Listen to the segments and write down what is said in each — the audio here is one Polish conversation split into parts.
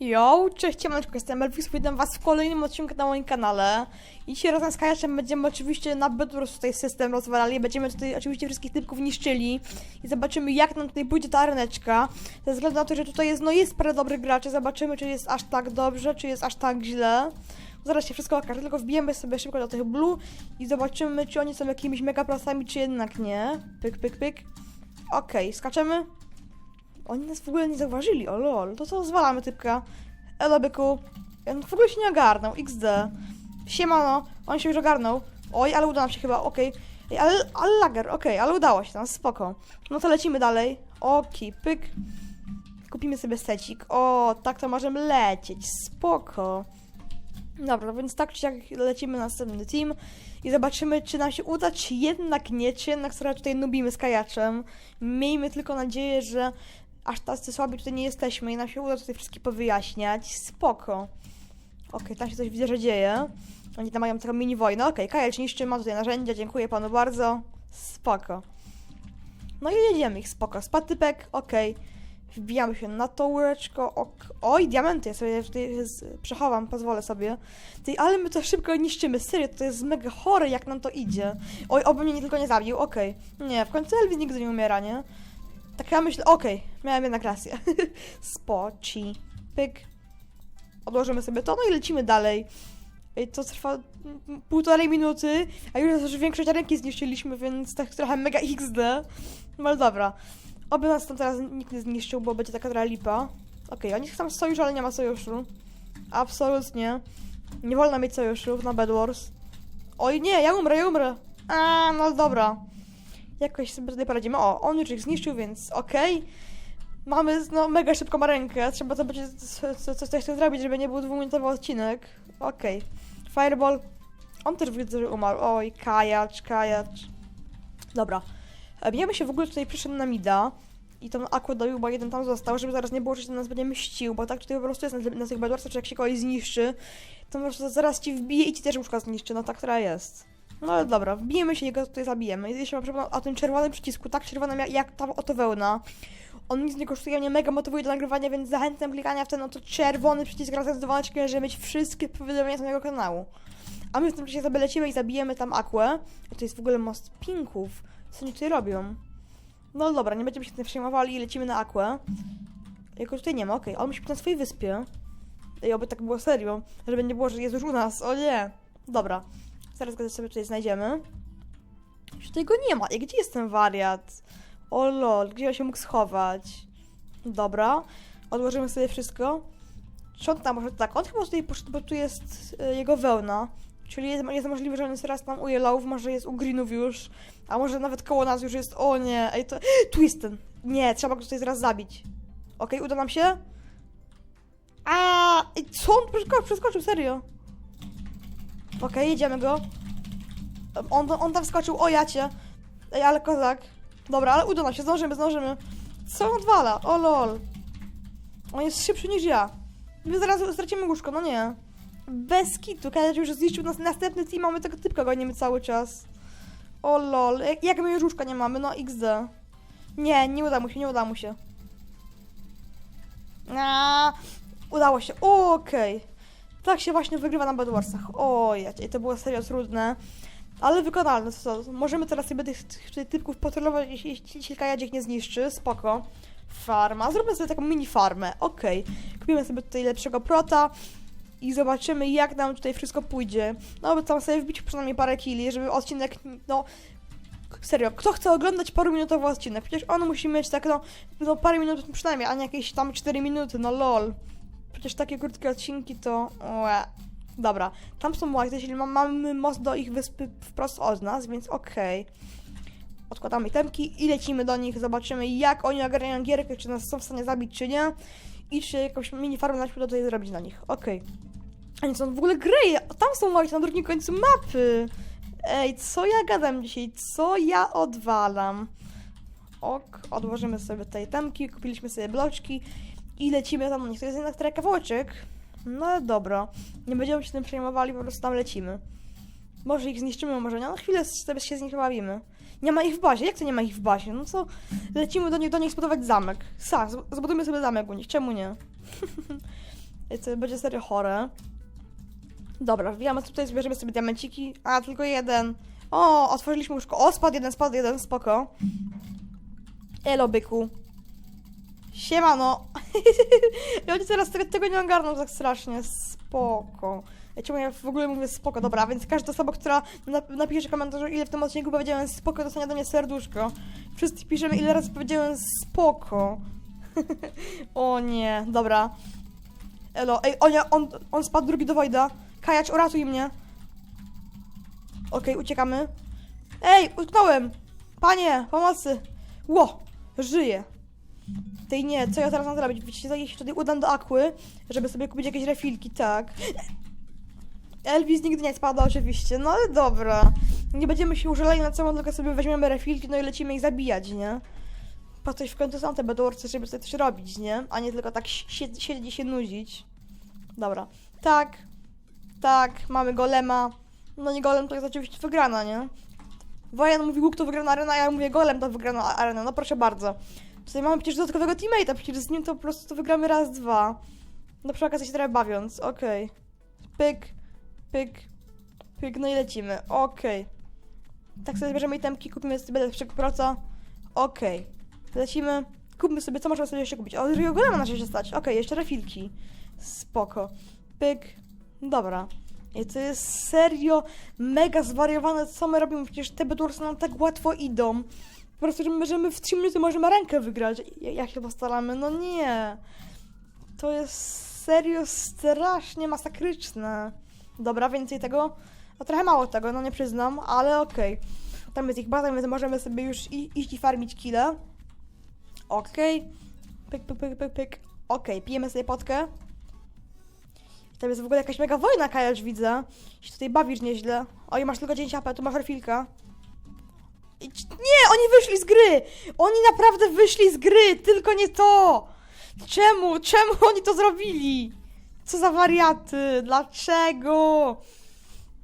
Yo, cześć, siemaneczko, jestem Elvis, witam was w kolejnym odcinku na moim kanale. I dzisiaj razem z Kajaczem będziemy oczywiście na Bedwars tutaj system rozwalali, będziemy tutaj oczywiście wszystkich typków niszczyli i zobaczymy jak nam tutaj pójdzie ta areneczka. Ze względu na to, że tutaj jest, no jest parę dobrych graczy, zobaczymy czy jest aż tak dobrze, czy jest aż tak źle. Zaraz się wszystko okaże, tylko wbijemy sobie szybko do tych blue i zobaczymy czy oni są jakimiś mega prosami, czy jednak nie. Pyk, pyk, pyk. Okej, skaczemy. Oni nas w ogóle nie zauważyli, o lol. To co, zwalamy typka. Elo, byku. On w ogóle się nie ogarnął, XD. Siemano, on się już ogarnął. Oj, ale uda nam się chyba, okej. Ej, Ale, ale lager, okej, ale udało się tam, spoko. No to lecimy dalej. Oki, pyk. Kupimy sobie secik. O, tak to możemy lecieć, spoko. Dobra, no więc tak czy siak lecimy na następny team i zobaczymy, czy nam się uda, czy jednak nie, czy jednak sobie tutaj nubimy z kajaczem. Miejmy tylko nadzieję, że aż tacy słabi tutaj nie jesteśmy i nam się uda tutaj wszystkie powyjaśniać. Spoko. Okej, tam się coś widzę, że dzieje. Oni tam mają taką mini wojnę. Okej, Kajacz niszczy, ma tutaj narzędzia, dziękuję panu bardzo. Spoko. No i jedziemy ich, spoko. Spatypek, okej. Wbijamy się na tą łyczko. Ok. Oj, diamenty, ja sobie tutaj przechowam, pozwolę sobie. Ty, ale my to szybko niszczymy, serio, to jest mega chore, jak nam to idzie. Oj, oby mnie nie tylko nie zabił, okej. Nie, w końcu Elvis nigdy nie umiera, nie? Tak ja myślę, okej, miałem jednak rację. Spoci, pyk. Odłożymy sobie to, no i lecimy dalej. Ej, To trwa półtorej minuty, a już już większość ręki zniszczyliśmy, więc tak trochę mega XD. No ale dobra. Oby nas tam teraz nikt nie zniszczył, bo będzie taka lipa. Okej, oni chcą sojusz, ale nie ma sojuszu. Absolutnie. Nie wolno mieć sojuszów na Bed Wars. Oj nie, ja umrę, ja umrę. A, no dobra. Jakoś sobie tutaj poradzimy. O, on już ich zniszczył, więc okej. Mamy no, mega szybką rękę. Trzeba to będzie co- co- coś coś zrobić, żeby nie był dwuminutowy odcinek. Okej. Fireball. On też widzę, że umarł. Oj, kajacz, kajacz. Dobra. E, Bijemy się w ogóle tutaj przyszedł na mida. I tą aquę dobił, bo jeden tam został, żeby zaraz nie było, że się na nas będzie mścił, bo tak tutaj po prostu jest na, na tych bedwarsach, że jak się kogoś zniszczy, to prostu zaraz ci wbije i ci też łóżka zniszczy, no tak, która jest. No dobra, wbijemy się i go tutaj zabijemy. I jeśli mam o tym czerwonym przycisku, tak czerwonym jak, jak ta oto wełna. On nic nie kosztuje, mnie mega motywuje do nagrywania, więc zachęcam klikania w ten oto czerwony przycisk razem z dzwoneczkiem, żeby mieć wszystkie powiadomienia z mojego kanału. A my w tym czasie sobie lecimy i zabijemy tam Aquę. To jest w ogóle most pinków. Co oni tutaj robią? No dobra, nie będziemy się tym przejmowali i lecimy na Aquę. Jego tutaj nie ma, okej. On musi być na swojej wyspie. I oby tak było serio. Żeby nie było, że jest już u nas. O nie. Dobra. Zaraz go sobie tutaj znajdziemy. Już tutaj go nie ma. I gdzie jest ten wariat? O lol, gdzie on się mógł schować? Dobra. Odłożymy sobie wszystko. Czy on tam może tak? On chyba tutaj poszedł, bo tu jest y, jego wełna. Czyli jest, jest możliwe, że on jest teraz tam u Yellowów, może jest u Greenów już. A może nawet koło nas już jest. O nie, ej to. Tu jest ten. Nie, trzeba go tutaj zaraz zabić. Okej, uda nam się? A, co on przeskoczył, przeskoczył, serio? Okej, jedziemy go. On, on tam wskoczył, o jacie. Ej, ale kozak. Dobra, ale uda nam się, zdążymy, zdążymy. Co on odwala? O lol. On jest szybszy niż ja. My zaraz stracimy łóżko, no nie. Bez kitu, kiedy już zniszczył nas następny team, mamy tego typka gonimy cały czas. O lol, jak, jak my już łóżka nie mamy, no XD. Nie, nie uda mu się, nie uda mu się. A, udało się, okej. Tak się właśnie wygrywa na Bedwarsach. Oj, to było serio trudne. Ale wykonalne, co, co? Możemy teraz sobie tych, tych, typków patrolować, jeśli, jeśli się kajadzik nie zniszczy, spoko. Farma, zróbmy sobie taką mini farmę, okej. Kupimy sobie tutaj lepszego prota i zobaczymy jak nam tutaj wszystko pójdzie. No, by tam sobie wbić przynajmniej parę kili, żeby odcinek, no... Serio, kto chce oglądać paruminutowy odcinek? Przecież on musi mieć tak, no, no parę minut przynajmniej, a nie jakieś tam 4 minuty, no lol. Przecież takie krótkie odcinki to... Ue. Dobra, tam są white, czyli ma- mamy most do ich wyspy wprost od nas, więc okej. Odkładamy temki i lecimy do nich, zobaczymy jak oni ogarniają gierkę, czy nas są w stanie zabić, czy nie. I czy jakąś mini farmę na tutaj zrobić dla nich. Okej. Oni są w ogóle gry, tam są white na drugim końcu mapy. Ej, co ja gadam dzisiaj? Co ja odwalam? Ok, odłożymy sobie tutaj temki, kupiliśmy sobie bloczki i lecimy tam do nich. To jest jednak trochę kawałeczek. No ale dobra. Nie będziemy się tym przejmowali, po prostu tam lecimy. Może ich zniszczymy, może nie. No chwilę sobie się z nich bawimy. Nie ma ich w bazie. Jak to nie ma ich w bazie? No co? Lecimy do nich, do nich zbudować zamek. Sa, zbudujmy sobie zamek u nich. Czemu nie? To będzie serio chore. Dobra, wbijamy tutaj, zbierzemy sobie diamenciki. A, tylko jeden. O, otworzyliśmy łóżko. O, spadł jeden, spadł jeden, spoko. Elo, byku. Siemano. I oni teraz tego, tego nie ogarną tak strasznie. Spoko. Ja czemu ja w ogóle mówię spoko, dobra, więc każda osoba, która nap- napisze w komentarzu, ile w tym odcinku powiedziałem spoko, dostanie do mnie serduszko. Wszyscy piszemy, ile razy powiedziałem spoko. o nie, dobra. Elo, ej, o nie, on, on spadł drugi do Wojda. Kajacz, uratuj mnie. Okej, uciekamy. Ej, utknąłem! Panie, pomocy! Ło, żyję. Tej nie, co ja teraz mam zrobić? Wiecie, ja się tutaj udam do Aquy, żeby sobie kupić jakieś refilki, tak. Elvis nigdy nie spada oczywiście, no ale dobra. Nie będziemy się użalali na całą, tylko sobie weźmiemy refilki, no i lecimy ich zabijać, nie? Po coś w końcu są te bedurce, żeby sobie coś robić, nie? A nie tylko tak si- siedzieć i się nudzić. Dobra. Tak. Tak, mamy golema. No nie golem to jest oczywiście wygrana, nie? Wojan mówi Łuk to wygrana arena, a ja mówię golem to wygrana arena. No proszę bardzo. Tutaj mamy przecież dodatkowego teammate'a, przecież z nim to po prostu to wygramy raz, dwa. No przy okazji się trochę bawiąc, okej. Pyk, pyk, pyk, no i lecimy, okej. Tak sobie bierzemy itemki, kupimy sobie lepszego proca. Okej. Lecimy, kupmy sobie, co możemy sobie jeszcze kupić? O, drugiego golema na się stać, okej, jeszcze refilki. Spoko. Pyk, dobra. I to jest serio mega zwariowane, co my robimy, przecież te bedursy nam tak łatwo idą. Po prostu, że my, w 3 minuty możemy rękę wygrać, jak się postaramy. No nie. To jest serio strasznie masakryczne. Dobra, więcej tego. No trochę mało tego, no nie przyznam, ale okej. Tam jest ich baza, więc możemy sobie już i, iść i farmić kile. Okej. Pyk, pyk, pyk, pyk, pyk. Okej, pijemy sobie potkę. Tam jest w ogóle jakaś mega wojna, Kajasz, widzę. Się tutaj bawisz nieźle. Oj, masz tylko 10 AP, tu masz refilka. Nie, oni wyszli z gry! Oni naprawdę wyszli z gry, tylko nie to! Czemu? Czemu oni to zrobili? Co za wariaty? Dlaczego?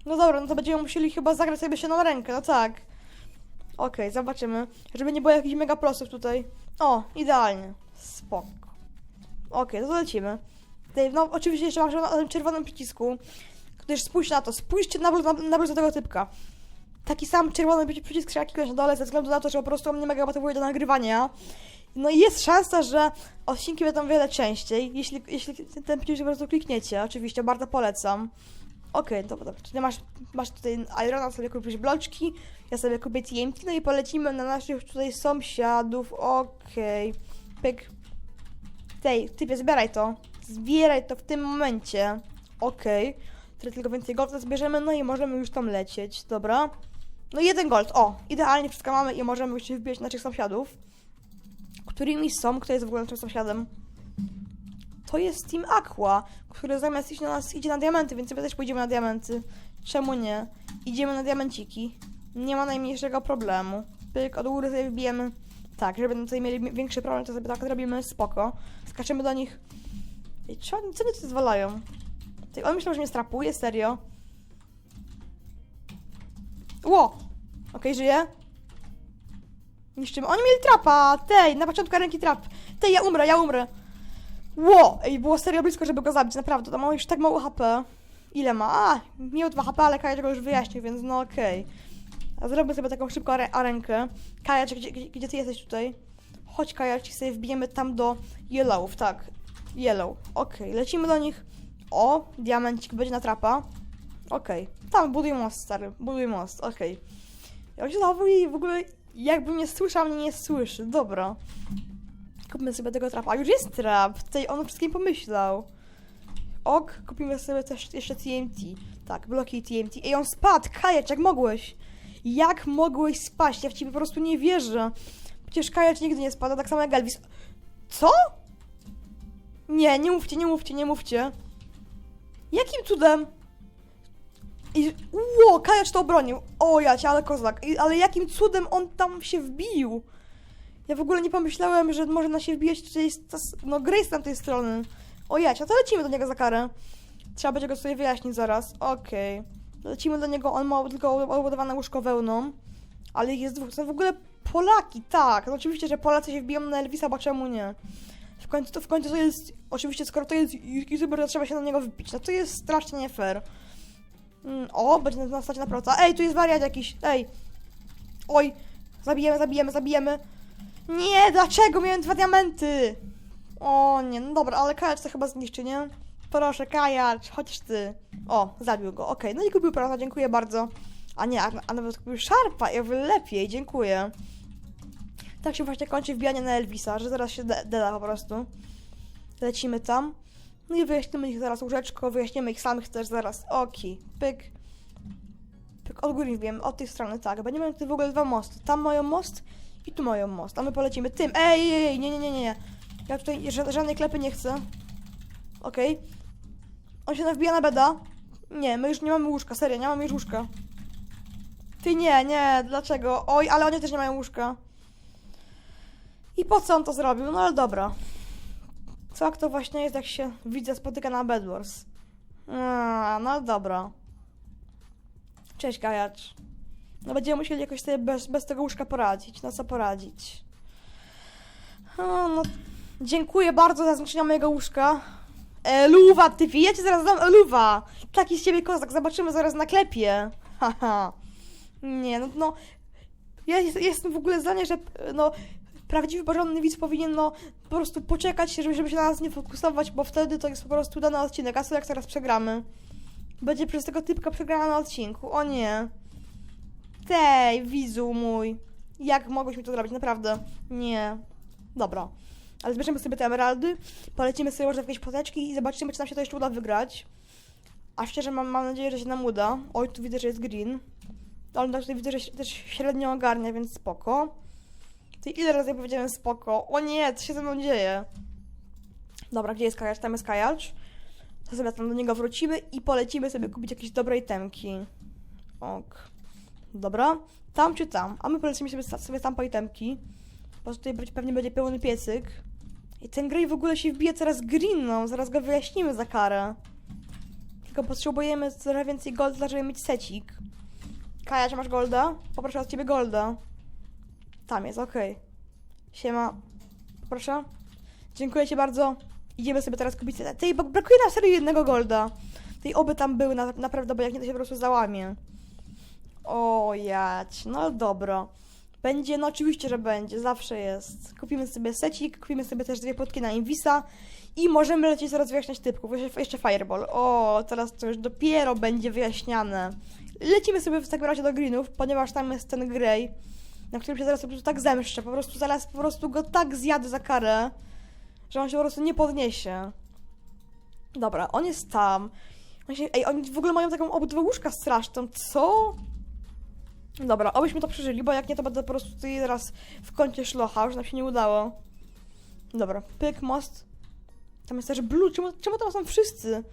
No dobra, no to będziemy musieli chyba zagrać sobie się na rękę, no tak. Okej, zobaczymy. Żeby nie było jakichś mega prosów tutaj. O, idealnie. Spoko. Okej, no to lecimy. No oczywiście jeszcze mam na tym czerwonym przycisku. Gdyż spójrz na to, spójrzcie na, bluz- na, na tego typka. Taki sam czerwony przyci- przycisk kliknąć na dole ze względu na to, że po prostu mnie mega motywuje do nagrywania. No i jest szansa, że odcinki będą wiele częściej, jeśli, jeśli ten przycisk po prostu klikniecie. Oczywiście, bardzo polecam. Okej, dobra, dobra. Tutaj masz, masz tutaj Irona, sobie kupisz bloczki, ja sobie kupię TMT, no i polecimy na naszych tutaj sąsiadów. Okej. Pyk. Tej, typie, zbieraj to. Zbieraj to w tym momencie. Okej. Tyle tylko więcej golda zbierzemy, no i możemy już tam lecieć, dobra? No jeden gold, o, idealnie wszystko mamy i możemy się wbijać naszych sąsiadów. Którymi są, kto jest w ogóle naszym sąsiadem? To jest Team Aqua, który zamiast iść na nas idzie na diamenty, więc my też pójdziemy na diamenty. Czemu nie? Idziemy na diamenciki. Nie ma najmniejszego problemu. Pyk, od góry sobie wbijemy. Tak, żeby tutaj mieli mi- większy problem, to sobie tak zrobimy, spoko. Skaczemy do nich. Ej, co co oni tu zwalają? Ty, on myślał, że mnie strapuje, serio? Ło! Okej, żyje. Niszczymy. Oni mieli trapa! Tej, na początku ręki trap. Tej, ja umrę, ja umrę. Ło! Ej, było serio blisko, żeby go zabić, naprawdę. To ma już tak mało HP. Ile ma? A, miał 2 HP, ale Kajacz go już wyjaśnił, więc no okej. A zrobię sobie taką szybką are- arenkę. Kajacz, gdzie, gdzie, ty jesteś tutaj? Chodź, Kajacz, i sobie wbijemy tam do Yellowów, tak. Yellow. Okej, lecimy do nich. O, diamencik będzie na trapa. Okej. Tam, buduj most, stary. Buduj most, okej. Ja się zachowuję w ogóle jakby mnie słyszał, mnie nie słyszy. Dobra. Kupmy sobie tego trapa. A już jest trap. Tutaj on o wszystkim pomyślał. Ok, kupimy sobie też jeszcze TNT. Tak, bloki TNT. Ej, on spadł! Kajacz, jak mogłeś? Jak mogłeś spaść? Ja w ciebie po prostu nie wierzę. Przecież Kajacz nigdy nie spada, tak samo jak Elvis. Co? Nie, nie mówcie, nie mówcie, nie mówcie. Jakim cudem? I, ło, Kajacz to obronił. O, jacie, ale kozak. I, ale jakim cudem on tam się wbił? Ja w ogóle nie pomyślałem, że może na się wbijać tutaj no Grace z tamtej strony. O jacie, to lecimy do niego za karę. Trzeba będzie go sobie wyjaśnić zaraz. Okej. Lecimy do niego, on ma tylko obudowane łóżko wełną. Ale ich jest dwóch. To są w ogóle Polaki, tak. No oczywiście, że Polacy się wbiją na Elvisa, bo czemu nie? W końcu to, w końcu to jest, oczywiście skoro to jest youtuber, to trzeba się na niego wypić. No to jest strasznie nie fair. Mm, o, będzie nas stać na proca. Ej, tu jest wariat jakiś, ej. Oj, zabijemy, zabijemy, zabijemy. Nie, dlaczego? Miałem dwa diamenty. O nie, no dobra, ale kajacz to chyba zniszczy, nie? Proszę, kajacz, chociaż ty. O, zabił go, okej. No i kupił proca, dziękuję bardzo. A nie, a, a nawet kupił szarpa, jakby lepiej, dziękuję. Tak się właśnie kończy wbijanie na Elvisa, że zaraz się de- deda po prostu. Lecimy tam. No i wyjaśnimy ich zaraz łóżeczko, wyjaśnimy ich samych też zaraz. Oki, pyk. Pyk, góry wiem, od tej strony, tak. Będziemy mieli w ogóle dwa mosty. Tam mają most i tu mają most. A my polecimy tym. Ej, ej, ej, nie, nie, nie, nie. Ja tutaj ża- żadnej klepy nie chcę. Okej. On się nawbija na beda. Nie, my już nie mamy łóżka, serio, nie mamy już łóżka. Ty nie, nie, dlaczego? Oj, ale oni też nie mają łóżka. I po co on to zrobił? No ale dobra. Co jak to właśnie jest, jak się widzę, spotyka na Bedwars? A, no dobra. Cześć, Gajacz. No będziemy musieli jakoś sobie bez, bez tego łóżka poradzić. No co poradzić? O, no, dziękuję bardzo za zniszczenie mojego łóżka. Eluwa, ty ci zaraz dam eluwa. Taki z ciebie kozak, zobaczymy zaraz na klepie. Haha. Nie, no, no ja jest, jestem w ogóle zdania, że no, prawdziwy, porządny widz powinien no, po prostu poczekać, żeby, żeby się na nas nie fokusować, bo wtedy to jest po prostu dany odcinek, a co jak teraz przegramy? Będzie przez tego typka przegrana na odcinku, o nie. Tej, widzu mój. Jak mogłeś mi to zrobić, naprawdę? Nie. Dobra. Ale zbierzemy sobie te emeraldy, polecimy sobie może jakieś poteczki i zobaczymy, czy nam się to jeszcze uda wygrać. A szczerze mam, mam nadzieję, że się nam uda. Oj, tu widzę, że jest green. Ale tak tutaj widzę, że się też średnio ogarnia, więc spoko. Ty ile razy ja powiedziałem spoko? O nie, co się ze mną dzieje? Dobra, gdzie jest kajacz? Tam jest kajacz. To sobie tam do niego wrócimy i polecimy sobie kupić jakieś dobre itemki. Ok. Dobra. Tam czy tam? A my polecimy sobie, sobie tam po itemki. Bo tutaj pewnie będzie pełny piecyk. I ten Grey w ogóle się wbije teraz greenną. Zaraz go wyjaśnimy za karę. Tylko potrzebujemy trochę więcej golda, żeby mieć secik. Kaja, czy masz golda? Poproszę od ciebie golda. Tam jest, okej. Siema. Proszę. Dziękuję ci bardzo. Idziemy sobie teraz kupić. Tej, bo brakuje nam serio jednego golda. Tej oby tam były na, naprawdę, bo jak nie to się po prostu załamie. O jać, no dobra. Będzie, no oczywiście, że będzie, zawsze jest. Kupimy sobie secik, kupimy sobie też dwie płotki na Invisa i możemy lecieć zaraz wyjaśniać typków. Jeszcze, jeszcze Fireball. O, teraz to już dopiero będzie wyjaśniane. Lecimy sobie w takim razie do Greenów, ponieważ tam jest ten Grey, na którym się zaraz po prostu tak zemszczę. Po prostu zaraz po prostu go tak zjadę za karę, że on się po prostu nie podniesie. Dobra, on jest tam. On się, ej, oni w ogóle mają taką obudowę łóżka straszną. Co? Dobra, obyśmy to przeżyli, bo jak nie, to będę po prostu tutaj teraz w kącie szlocha, już nam się nie udało. Dobra, pyk, most. Tam jest też blue. Czemu, czemu tam są wszyscy?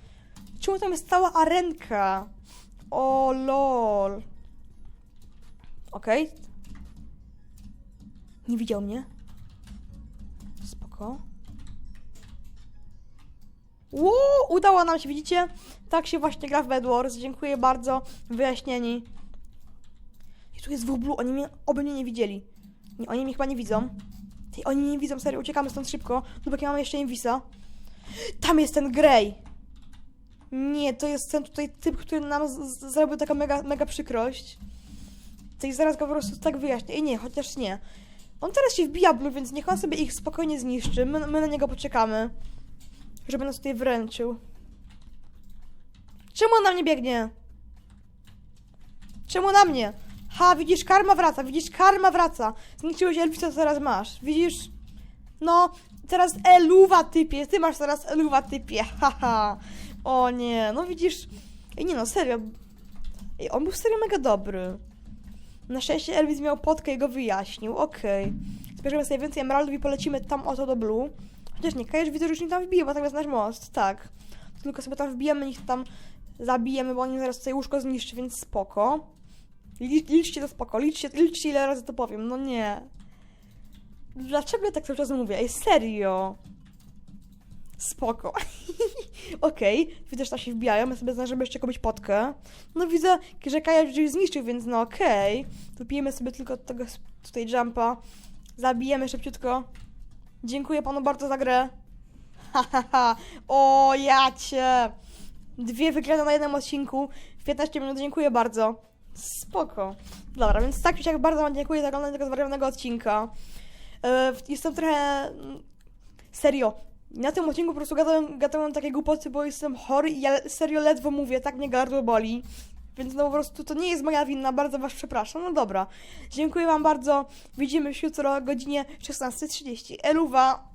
Czemu tam jest cała arenka? O lol. Okej. Nie widział mnie. Spoko. Ło, udało nam się, widzicie? Tak się właśnie gra w Bed Wars. Dziękuję bardzo. Wyjaśnieni. I tu jest dwóch blue. Oni mnie, oby mnie nie widzieli. Nie, oni mnie chyba nie widzą. Ty, oni nie widzą, serio. Uciekamy stąd szybko. Dopóki mamy jeszcze Invisa. Tam jest ten Grey. Nie, to jest ten tutaj typ, który nam zrobił taką mega, mega przykrość. To zaraz go po prostu tak wyjaśnię. I nie, chociaż nie. On teraz się wbija blue, więc niech on sobie ich spokojnie zniszczy. My, my na niego poczekamy. Żeby nas tutaj wręczył. Czemu on na mnie biegnie? Czemu na mnie? Ha, widzisz, karma wraca, widzisz, karma wraca. Zniszczyłeś Elvisa, co teraz masz. Widzisz? No, teraz eluwa typie, ty masz teraz eluwa typie, haha. O nie, no widzisz. Ej, nie no, serio. Ej, on był serio mega dobry. Na szczęście Elvis miał potkę i go wyjaśnił, okej. Zbierzemy sobie więcej emeraldów i polecimy tam oto do Blue. Chociaż nie, Kajeż widzę, że już nie tam wbije, bo tam jest nasz most, tak. Tylko sobie tam wbijemy, ich tam zabijemy, bo oni zaraz tutaj łóżko zniszczy, więc spoko. Licz, liczcie to spoko, liczcie, liczcie ile razy to powiem, no nie. Dlaczego ja tak cały czas mówię? Ej, serio. Spoko. Okej, widzę, że tam się wbijają, ja sobie zdążymy jeszcze kupić potkę. No widzę, że Kaja już zniszczył, więc no okej. Okay. Wypijemy sobie tylko tego tutaj jumpa. Zabijemy szybciutko. Dziękuję panu bardzo za grę. Ha, ha, ha. Dwie wygrane na jednym odcinku w 15 minut. Dziękuję bardzo. Spoko. Dobra, więc tak czy siak bardzo wam dziękuję za oglądanie tego zwariowanego odcinka. E, Jestem trochę... mm, Serio. Na tym odcinku po prostu gadałem, gadałem takie głupoty, bo jestem chory i ja serio ledwo mówię, tak mnie gardło boli. Więc no po prostu to nie jest moja wina, bardzo was przepraszam. No dobra. Dziękuję wam bardzo. Widzimy się jutro o godzinie 16.30. Eluwa!